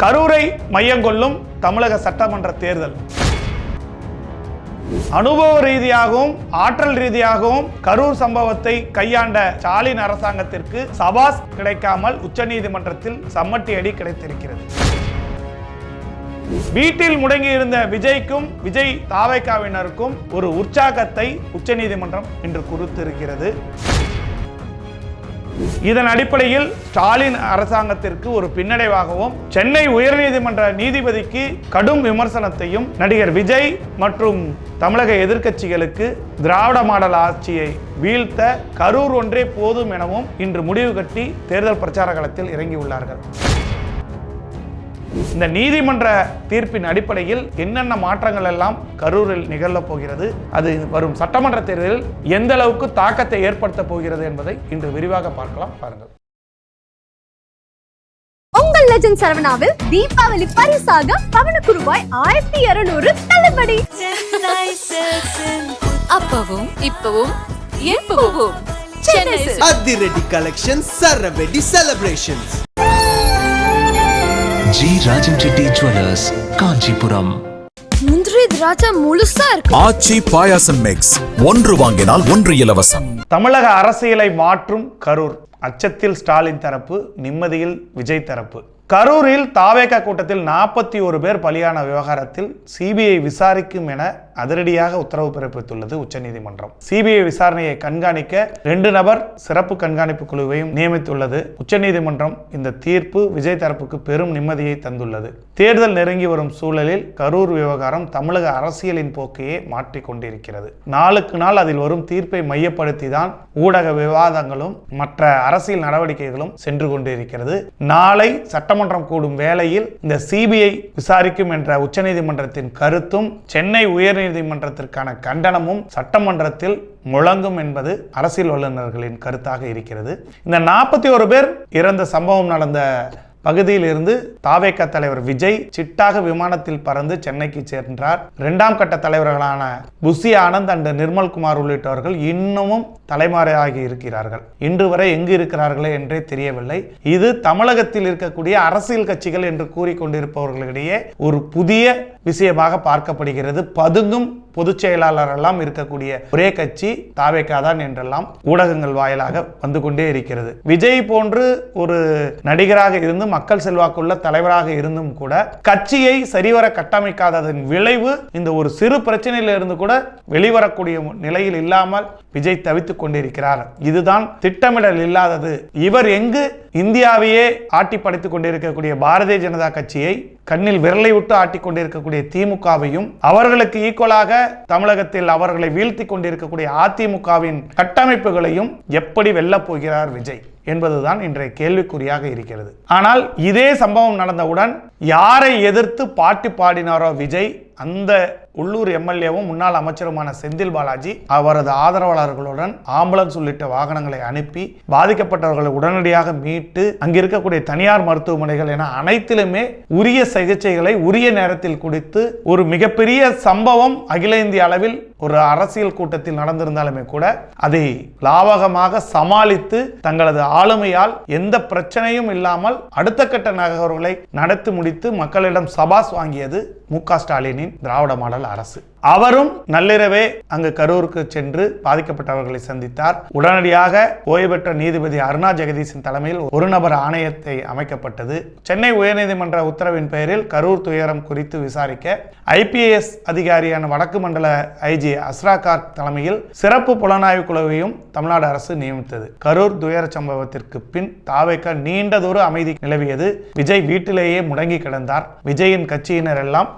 கரூரை மையங்கொள்ளும் தமிழக சட்டமன்ற தேர்தல். அனுபவ ரீதியாகவும் ஆற்றல் ரீதியாகவும் கரூர் சம்பவத்தை கையாண்ட ஸ்டாலின் அரசாங்கத்திற்கு சபாஸ் கிடைக்காமல் உச்சநீதிமன்றத்தில் சம்மட்டி அடி கிடைத்திருக்கிறது. வீட்டில் முடங்கி இருந்த விஜய்க்கும் விஜய் தாவைக்காவினருக்கும் ஒரு உற்சாகத்தை உச்சநீதிமன்றம் இன்று கொடுத்திருக்கிறது இதன் அடிப்படையில் ஸ்டாலின் அரசாங்கத்திற்கு ஒரு பின்னடைவாகவும் சென்னை உயர்நீதிமன்ற நீதிபதிக்கு கடும் விமர்சனத்தையும் நடிகர் விஜய் மற்றும் தமிழக எதிர்க்கட்சிகளுக்கு திராவிட மாடல் ஆட்சியை வீழ்த்த கரூர் ஒன்றே போதும் எனவும் இன்று முடிவு கட்டி தேர்தல் பிரச்சார களத்தில் இறங்கியுள்ளார்கள். இந்த நீதிமன்ற தீர்ப்பின் அடிப்படையில் என்னென்ன மாற்றங்கள் எல்லாம் கரூரில் நிகழப் போகிறது அது வரும் சட்டமன்ற தேர்தலில் எந்த அளவுக்கு தாக்கத்தை ஏற்படுத்த போகிறது என்பதை இன்று விரிவாக பார்க்கலாம். பாருங்கள். உங்கள் லெஜண்ட் சரவணாவில் தீபாவளி பரிசாக பவனுக்கு ரூபாய் ஆயிரத்தி இருநூறு தள்ளுபடி. அப்பவும் இப்பவும் எப்பவும். அதிரடி collection சரவெடி celebrations G Rajan Reddy jewellers Kanchipuram. முந்திரி திராட்சை முழுசா இருக்கு. ஆச்சி பாயாசம் மிக்ஸ் ஒன்று வாங்கினால் ஒன்று இலவசம். தமிழக அரசியலை மாற்றும் கரூர். அச்சத்தில் ஸ்டாலின் தரப்பு நிம்மதியில் விஜய் தரப்பு. கரூரில் தாவேகா கூட்டத்தில் நாற்பத்தி ஒரு பேர் பலியான விவகாரத்தில் சிபிஐ விசாரிக்கும் என அதிரடியாக உத்தரவு பிறப்பித்துள்ளது உச்சநீதிமன்றம். சிபிஐ விசாரணையை கண்காணிக்க ரெண்டு நபர் சிறப்பு கண்காணிப்பு குழுவையும் நியமித்துள்ளது. உச்சநீதிமன்றம் இந்த தீர்ப்பு விஜய் தரப்புக்கு பெரும் நிம்மதியை தந்துள்ளது. தேர்தல் நெருங்கி வரும் சூழலில் கரூர் விவகாரம் தமிழக அரசியலின் போக்கையே மாற்றிக்கொண்டிருக்கிறது நாளுக்கு நாள் அதில் வரும் தீர்ப்பை மையப்படுத்தி தான் ஊடக விவாதங்களும் மற்ற அரசியல் நடவடிக்கைகளும் சென்று கொண்டிருக்கிறது. நாளை சட்டமன்றம் கூடும் வேளையில் இந்த சிபிஐ விசாரிக்கும் என்ற உச்சநீதிமன்றத்தின் கருத்தும் சென்னை உயர்நீதிமன்றத்திற்கான கண்டனமும் சட்டமன்றத்தில் முழங்கும் என்பது அரசியல் வல்லுநர்களின் கருத்தாக இருக்கிறது. இந்த நாற்பத்தி ஒரு பேர் இறந்த சம்பவம் நடந்த பகுதியில் இருந்து தாவேக தலைவர் விஜய் சிட்டாக விமானத்தில் பறந்து சென்னைக்கு சென்றார். இரண்டாம் கட்ட தலைவர்களான புஷி ஆனந்த் அண்ட் நிர்மல்குமார் உள்ளிட்டவர்கள் இன்னமும் தலைமறையாகி இருக்கிறார்கள். இன்று வரை எங்கு இருக்கிறார்களே என்றே தெரியவில்லை. இது தமிழகத்தில் இருக்கக்கூடிய அரசியல் கட்சிகள் என்று கூறிக்கொண்டிருப்பவர்களிடையே ஒரு புதிய விஷயமாக பார்க்கப்படுகிறது. பதுங்கும் பொதுச் செயலாளர் எல்லாம் இருக்கக்கூடிய ஒரே கட்சி தாவேக்கா தான் என்றெல்லாம் ஊடகங்கள் வாயிலாக வந்து கொண்டே இருக்கிறது. விஜய் போன்று ஒரு நடிகராக இருந்து மக்கள் செல்வாக்குள்ள தலைவராக இருந்தும் கூட கட்சியை சரிவர கட்டமைக்காததன் விளைவு இந்த ஒரு சிறு பிரச்சனையில இருந்து கூட வெளிவரக்கூடிய நிலையில் இல்லாமல் விஜய் தவித்துக் கொண்டிருக்கிறார். இதுதான் திட்டமிடல் இல்லாதது. இவர் எங்கு இந்தியாவையே ஆட்டி படைத்துக் கொண்டிருக்கக்கூடிய பாரதிய ஜனதா கட்சியை கண்ணில் விரலை விட்டு ஆட்டிக்கொண்டிருக்கக்கூடிய திமுகவையும் அவர்களுக்கு ஈக்குவலாக தமிழகத்தில் அவர்களை வீழ்த்தி கொண்டிருக்கக்கூடிய அதிமுகவின் கட்டமைப்புகளையும் எப்படி வெல்லப் போகிறார் விஜய்? என்பதுதான் இன்றைய கேள்விக்குறியாக இருக்கிறது. ஆனால் இதே சம்பவம் நடந்தவுடன் யாரை எதிர்த்து பாட்டு பாடினாரோ விஜய் அந்த உள்ளூர் எம்எல்ஏவும் முன்னாள் அமைச்சருமான செந்தில் பாலாஜி அவரது ஆதரவாளர்களுடன் ஆம்புலன்ஸ் உள்ளிட்ட வாகனங்களை அனுப்பி பாதிக்கப்பட்டவர்களை உடனடியாக மீட்டு அங்கிருக்கக்கூடிய தனியார் மருத்துவமனைகள் என அனைத்திலுமே உரிய சிகிச்சைகளை உரிய நேரத்தில் குடித்து ஒரு மிகப்பெரிய சம்பவம் அகில இந்திய அளவில் ஒரு அரசியல் கூட்டத்தில் நடந்திருந்தாலுமே கூட அதை லாவகமாக சமாளித்து தங்களது ஆளுமையால் எந்த பிரச்சனையும் இல்லாமல் அடுத்த கட்ட நகர்வுகளை நடத்தி முடித்து மக்களிடம் சபாஸ் வாங்கியது மு க ஸ்டாலினின் திராவிட மாடல் அரசு. அவரும் நள்ளிரவே அங்கு கரூருக்கு சென்று பாதிக்கப்பட்டவர்களை சந்தித்தார். உடனடியாக ஓய்வு பெற்ற நீதிபதி அருணா ஜெகதீசன் தலைமையில் ஒரு நபர் ஆணையத்தை அமைக்கப்பட்டது. சென்னை உயர்நீதிமன்ற உத்தரவின் பெயரில் கரூர் துயரம் குறித்து விசாரிக்க ஐபிஎஸ் அதிகாரியான வடக்கு மண்டல ஐஜி அஸ்ரா கார்க் தலைமையில் சிறப்பு புலனாய்வு குழுவையும் தமிழ்நாடு அரசு நியமித்தது. கரூர் துயர சம்பவத்திற்கு பின் தாவைக்க நீண்ட தூர அமைதி நிலவியது. விஜய் வீட்டிலேயே முடங்கி கிடந்தார். விஜயின் கட்சியினர் எல்லாம்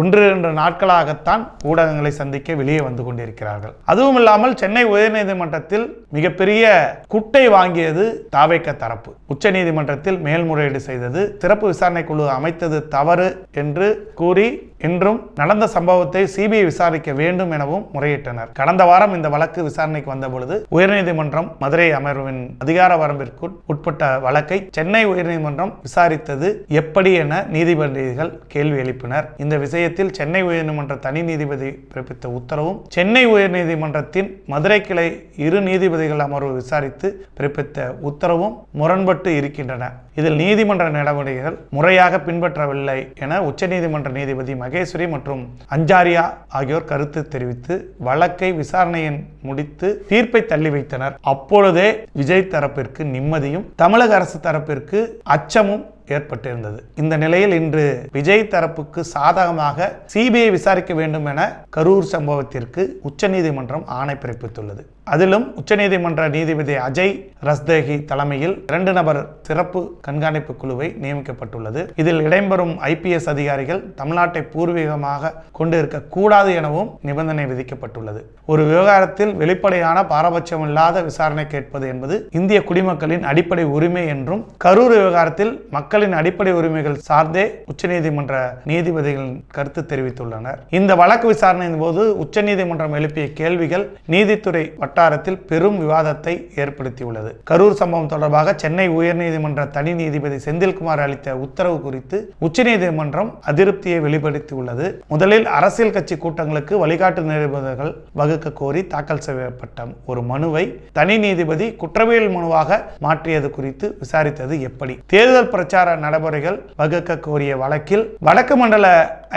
ஒன்று இரண்டு நாட்களாகத்தான் ஊடகங்களை சந்திக்க வெளியே வந்து கொண்டிருக்கிறார்கள். அதுவும் இல்லாமல் சென்னை உயர்நீதிமன்றத்தில் மிகப்பெரிய குட்டை வாங்கியது தாவேக்க தரப்பு. உச்சநீதிமன்றத்தில் மேல்முறையீடு செய்தது சிறப்பு விசாரணை குழு அமைத்தது தவறு என்று கூறி என்றும் நடந்த சம்பவத்தை சிபிஐ விசாரிக்க வேண்டும் எனவும் முறையிட்டனர். கடந்த வாரம் இந்த வழக்கு விசாரணைக்கு வந்த பொழுது உயர்நீதிமன்றம் மதுரை அமர்வின் அதிகார வரம்பிற்குள் உட்பட்ட வழக்கை சென்னை உயர்நீதிமன்றம் விசாரித்தது எப்படி என நீதிபதிகள் கேள்வி எழுப்பினர். இந்த விஷயத்தில் சென்னை உயர்நீதிமன்ற தனி நீதிபதி பிறப்பித்த உத்தரவும் சென்னை உயர்நீதிமன்றத்தின் மதுரை கிளை இரு நீதிபதிகள் அமர்வு விசாரித்து பிறப்பித்த உத்தரவும் முரண்பட்டு இருக்கின்றன. இதில் நீதிமன்ற நடவடிக்கைகள் முறையாக பின்பற்றவில்லை என உச்சநீதிமன்ற நீதிபதி மகேஸ்வரி மற்றும் அஞ்சாரியா ஆகியோர் கருத்து தெரிவித்து வழக்கை விசாரணையின் முடித்து தீர்ப்பை தள்ளி வைத்தனர். அப்பொழுதே விஜய் தரப்பிற்கு நிம்மதியும் தமிழக அரசு தரப்பிற்கு அச்சமும் ஏற்பட்டிருந்தது. இந்த நிலையில் இன்று விஜய் தரப்புக்கு சாதகமாக சிபிஐ விசாரிக்க வேண்டும் என கரூர் சம்பவத்திற்கு உச்சநீதிமன்றம் ஆணை பிறப்பித்துள்ளது. அதிலும் உச்சநீதிமன்ற நீதிபதி அஜய் ரஸ்தேகி தலைமையில் இரண்டு நபர் சிறப்பு கண்காணிப்பு குழுவை நியமிக்கப்பட்டுள்ளது. இதில் இடம்பெறும் ஐபிஎஸ் அதிகாரிகள் தமிழ்நாட்டை பூர்வீகமாக கொண்டிருக்க கூடாது எனவும் நிபந்தனை விதிக்கப்பட்டுள்ளது. ஒரு விவகாரத்தில் வெளிப்படையான பாரபட்சம் இல்லாத விசாரணை கேட்பது என்பது இந்திய குடிமக்களின் அடிப்படை உரிமை என்றும் கரூர் விவகாரத்தில் மக்களின் அடிப்படை உரிமைகள் சார்ந்தே உச்சநீதிமன்ற நீதிபதிகளின் கருத்து தெரிவித்துள்ளனர். இந்த வழக்கு விசாரணையின் போது உச்சநீதிமன்றம் எழுப்பிய கேள்விகள் நீதித்துறை வட்டாரத்தில் பெரும் விவாதத்தை ஏற்படுத்தியுள்ளது. கரூர் சம்பவம் தொடர்பாக சென்னை உயர்நீதிமன்ற தனி நீதிபதி செந்தில்குமார் அளித்த உத்தரவு குறித்து உச்சநீதிமன்றம் அதிருப்தியை வெளிப்படுத்தியுள்ளது. முதலில் அரசியல் கட்சி கூட்டங்களுக்கு வழிகாட்டு நிருபர்கள் வகுக்க கோரி தாக்கல் செய்யப்பட்ட ஒரு மனுவை தனி நீதிபதி குற்றவியல் மனுவாக மாற்றியது குறித்து விசாரித்தது எப்படி? தேர்தல் பிரச்சார நடைமுறைகள் வகுக்க கோரிய வழக்கில் வடக்கு மண்டல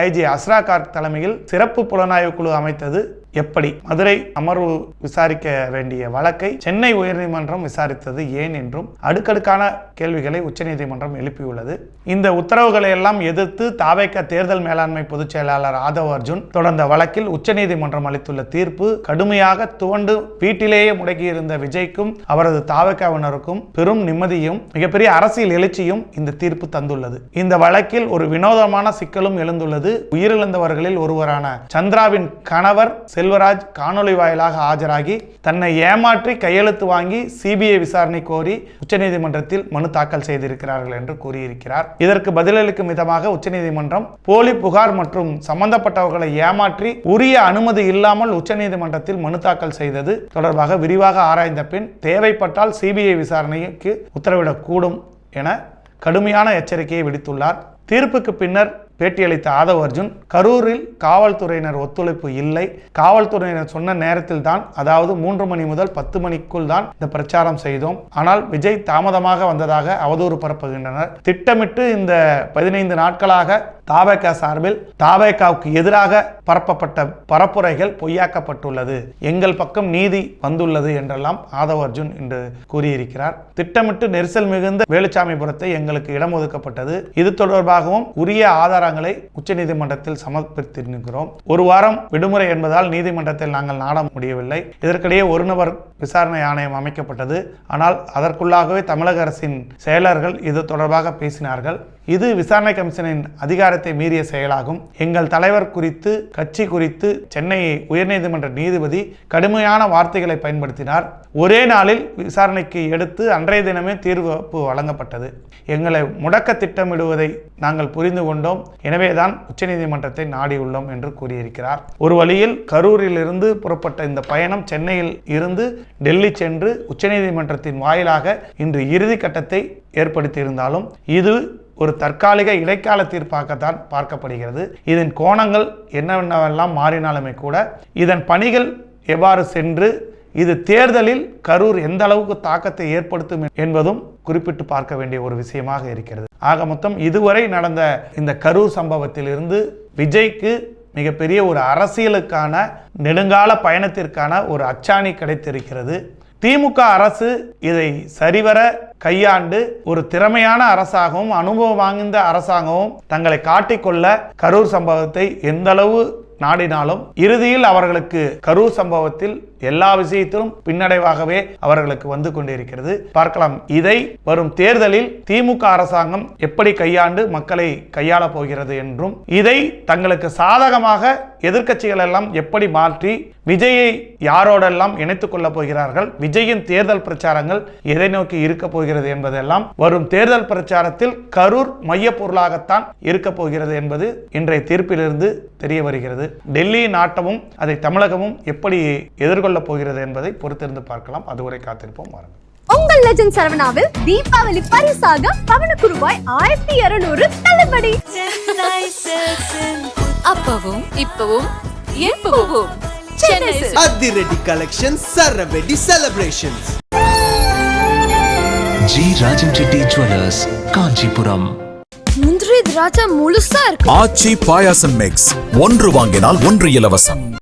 ஐஜி அஸ்ரா கார்க் தலைமையில் சிறப்பு புலனாய்வு குழு அமைத்தது எப்படி மதுரை அமர்வு விசாரிக்க வேண்டிய வழக்கை சென்னை உயர்நீதிமன்றம் விசாரித்தது ஏன் என்றும் அடுக்கடுக்கான கேள்விகளை உச்சநீதிமன்றம் எழுப்பியுள்ளது. இந்த உத்தரவுகளை எல்லாம் எதிர்த்து தாவேக்க தேர்தல் மேலாண்மை பொதுச் செயலாளர் ஆதவ் அர்ஜுன் தொடர்ந்த வழக்கில் உச்சநீதிமன்றம் அளித்துள்ள தீர்ப்பு கடுமையாக துவண்டு வீட்டிலேயே முடக்கியிருந்த விஜய்க்கும் அவரது தாவேக்காவினருக்கும் பெரும் நிம்மதியும் மிகப்பெரிய அரசியல் எழுச்சியும் இந்த தீர்ப்பு தந்துள்ளது. இந்த வழக்கில் ஒரு வினோதமான சிக்கலும் எழுந்துள்ளது. உயிரிழந்தவர்களில் ஒருவரான சந்திராவின் கணவர் செல்வராஜ் காணொளி வாயிலாக ஆஜராகி தன்னை ஏமாற்றி கையெழுத்து வாங்கி சிபிஐ விசாரணை கோரி உச்சநீதிமன்றத்தில் மனு தாக்கல் செய்திருக்கிறார்கள் என்று கூறியிருக்கிறார். இதற்கு பதிலளிக்கும் விதமாக உச்சநீதிமன்றம் போலி புகார் மற்றும் சம்பந்தப்பட்டவர்களை ஏமாற்றி உரிய அனுமதி இல்லாமல் உச்சநீதிமன்றத்தில் மனு தாக்கல் செய்தது தொடர்பாக விரிவாக ஆராய்ந்த பின் தேவைப்பட்டால் சிபிஐ விசாரணைக்கு உத்தரவிடக்கூடும் என கடுமையான எச்சரிக்கையை விடுத்துள்ளார். தீர்ப்புக்கு பின்னர் பேட்டியளித்த ஆதவ் அர்ஜுன் கரூரில் காவல்துறையினர் ஒத்துழைப்பு இல்லை. காவல்துறையினர் சொன்ன நேரத்தில் தான் அதாவது மூன்று மணி முதல் பத்து மணிக்குள் தான் இந்த பிரச்சாரம் செய்தோம். ஆனால் விஜய் தாமதமாக வந்ததாக அவதூறு பரப்புகின்றனர். திட்டமிட்டு இந்த பதினைந்து நாட்களாக தாபேகா சார்பில் தாபேகாவுக்கு எதிராக பரப்பப்பட்ட பரப்புரைகள் பொய்யாக்கப்பட்டுள்ளது. எங்கள் பக்கம் நீதி வந்துள்ளது என்றெல்லாம் ஆதவ அர்ஜுன் என்று கூறியிருக்கிறார். திட்டமிட்டு நெரிசல் மிகுந்த வேலுச்சாமிபுரத்தை எங்களுக்கு இடம் ஒதுக்கப்பட்டது. இது தொடர்பாகவும் உரிய ஆதாரங்களை உச்சநீதிமன்றத்தில் சமர்ப்பித்திருக்கிறோம். ஒரு வாரம் விடுமுறை என்பதால் நீதிமன்றத்தில் நாங்கள் நாட முடியவில்லை. இதற்கிடையே ஒரு நபர் விசாரணை ஆணையம் அமைக்கப்பட்டது. ஆனால் அதற்குள்ளாகவே தமிழக அரசின் செயலர்கள் இது தொடர்பாக பேசினார்கள். இது விசாரணை கமிஷனின் அதிகாரத்தை மீறிய செயலாகும். எங்கள் தலைவர் குறித்து கட்சி குறித்து சென்னை உயர்நீதிமன்ற நீதிபதி கடுமையான வார்த்தைகளை பயன்படுத்தினார். ஒரே நாளில் விசாரணைக்கு எடுத்து அன்றைய தினமே தீர்ப்பு வழங்கப்பட்டது. எங்களை முடக்க திட்டமிடுவதை நாங்கள் புரிந்து கொண்டோம். எனவேதான் உச்சநீதிமன்றத்தை நாடியுள்ளோம் என்று கூறியிருக்கிறார். ஒரு வழியில் கரூரிலிருந்து புறப்பட்ட இந்த பயணம் சென்னையில் இருந்து டெல்லி சென்று உச்சநீதிமன்றத்தின் வாயிலாக இன்று இறுதி கட்டத்தை ஏற்படுத்தியிருந்தாலும் இது ஒரு தற்காலிக இடைக்கால தீர்ப்பாகத்தான் பார்க்கப்படுகிறது. இதன் கோணங்கள் என்னவென்னவெல்லாம் மாறினாலுமே கூட இதன் பணிகள் எவ்வாறு சென்று இது தேர்தலில் கரூர் எந்த அளவுக்கு தாக்கத்தை ஏற்படுத்தும் என்பதும் குறிப்பிட்டு பார்க்க வேண்டிய ஒரு விஷயமாக இருக்கிறது. ஆக மொத்தம் இதுவரை நடந்த இந்த கரூர் சம்பவத்திலிருந்து விஜய்க்கு மிகப்பெரிய ஒரு அரசியலுக்கான நெடுங்கால பயணத்திற்கான ஒரு அச்சாணி கிடைத்திருக்கிறது. திமுக அரசு இதை சரிவர கையாண்டு ஒரு திறமையான அரசாகவும் அனுபவம் வாய்ந்த அரசாங்கமும் தங்களை காட்டிக்கொள்ள கரூர் சம்பவத்தை எந்தளவு நாடினாலும் இறுதியில் அவர்களுக்கு கரூர் சம்பவத்தில் எல்லா விஷயத்திலும் பின்னடைவாகவே அவர்களுக்கு வந்து கொண்டிருக்கிறது. பார்க்கலாம். இதை வரும் தேர்தலில் திமுக அரசாங்கம் எப்படி கையாண்டு மக்களை கையாள போகிறது என்றும் இதை தங்களுக்கு சாதகமாக எதிர்க்கட்சிகள் எல்லாம் எப்படி மாற்றி விஜயை யாரோடெல்லாம் இணைத்துக் கொள்ளப் போகிறார்கள் விஜயின் தேர்தல் பிரச்சாரங்கள் எதை நோக்கி இருக்க போகிறது என்பதெல்லாம் வரும் தேர்தல் பிரச்சாரத்தில் கரூர் மைய பொருளாகத்தான் இருக்க போகிறது என்பது இன்றைய தீர்ப்பிலிருந்து தெரிய வருகிறது. டெல்லி நாட்டமும் அதை தமிழகமும் எப்படி எதிர்கொள்ளப் போகிறது என்பதை பொறுத்திருந்து பார்க்கலாம். அதுவரை காத்திருப்போம். வாருங்கள். உங்கள் லெஜண்ட் சரவணாவில் தீபாவளி பரிசாக பவனுக்கு ரூபாய் ஆயிரத்தி இருநூறு தள்ளுபடி. அப்பவும் இப்பவும் எப்பவும். அதிரடி collection சரவெடி celebrations G Rajan Reddy jewellers Kanchipuram. முந்திரி திராட்சை முழுசா இருக்கு. ஆச்சி பாயாசம் மிக்ஸ் ஒன்று வாங்கினால் ஒன்று இலவசம்.